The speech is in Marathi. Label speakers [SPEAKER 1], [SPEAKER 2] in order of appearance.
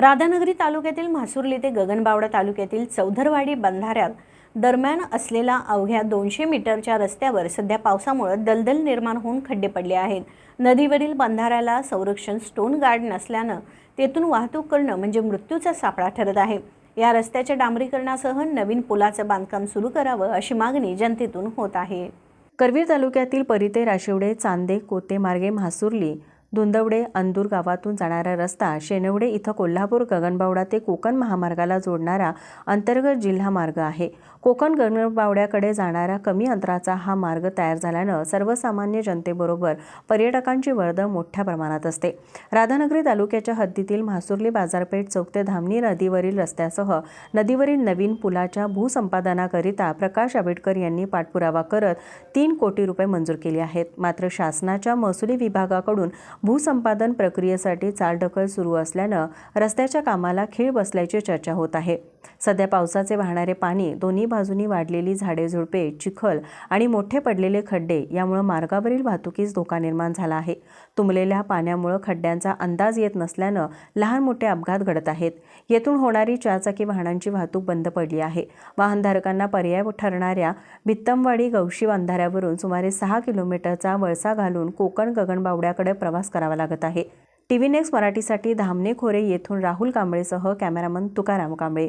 [SPEAKER 1] राधानगरी तालुक्यातील म्हासुर्ली ते गगनबावडा तालुक्यातील चौधरवाडी बंधाऱ्यात दरम्यान असलेला अवघ्या दोनशे मीटरच्या रस्त्यावर सध्या पावसामुळे दलदल निर्माण होऊन खड्डे पडले आहेत. नदीवरील बंधाऱ्याला संरक्षण स्टोन गार्ड नसल्यानं तेथून वाहतूक करणं म्हणजे मृत्यूचा सापळा ठरत आहे. या रस्त्याच्या डांबरीकरणासह नवीन पुलाचं बांधकाम सुरू करावं अशी मागणी जनतेतून होत आहे. करवीर तालुक्यातील परिते राशिवडे चांदे कोते मार्गे म्हासुर्ली धुंदवडे अंदूर गावातून जाणारा रस्ता शेनवडे इथं कोल्हापूर गगनबावडा ते कोकण महामार्गाला जोडणारा अंतर्गत जिल्हा मार्ग आहे. कोकण गगनबावड्याकडे जाणारा कमी अंतराचा हा मार्ग तयार झाल्यानं सर्वसामान्य जनतेबरोबर पर्यटकांची वर्दळ मोठ्या प्रमाणात असते. राधानगरी तालुक्याच्या हद्दीतील म्हासुर्ली बाजारपेठ चौक ते धामणी नदीवरील रस्त्यासह नदीवरील नवीन पुलाच्या भूसंपादनाकरिता प्रकाश आंबेडकर यांनी पाठपुरावा करत तीन कोटी रुपये मंजूर केले आहेत. मात्र शासनाच्या महसुली विभागाकडून भूसंपादन प्रक्रियेसाठी चालढकल सुरू असल्यानं रस्त्याच्या कामाला खीळ बसल्याची चर्चा होत आहे. सध्या पावसाचे वाहणारे पाणी दोन्ही बाजूनी वाढलेली झाडे झुडपे चिखल आणि मोठे पडलेले खड्डे यामुळे मार्गावरील वाहतुकीस धोका निर्माण झाला आहे. तुंबलेल्या पाण्यामुळे खड्ड्यांचा अंदाज येत नसल्यानं लहान मोठे अपघात घडत आहेत. येथून होणारी चारचाकी वाहनांची वाहतूक बंद पडली आहे. वाहनधारकांना पर्याय ठरणाऱ्या भित्तमवाडी गवशी बंधाऱ्यावरून सुमारे सहा किलोमीटरचा वळसा घालून कोकण गगनबावड्याकडे प्रवास करावा लागत आहे. टीव्ही नेक्स्ट मराठीसाठी धामणे खोरे येथून राहुल कांबळेसह कॅमेरामन तुकाराम कांबळे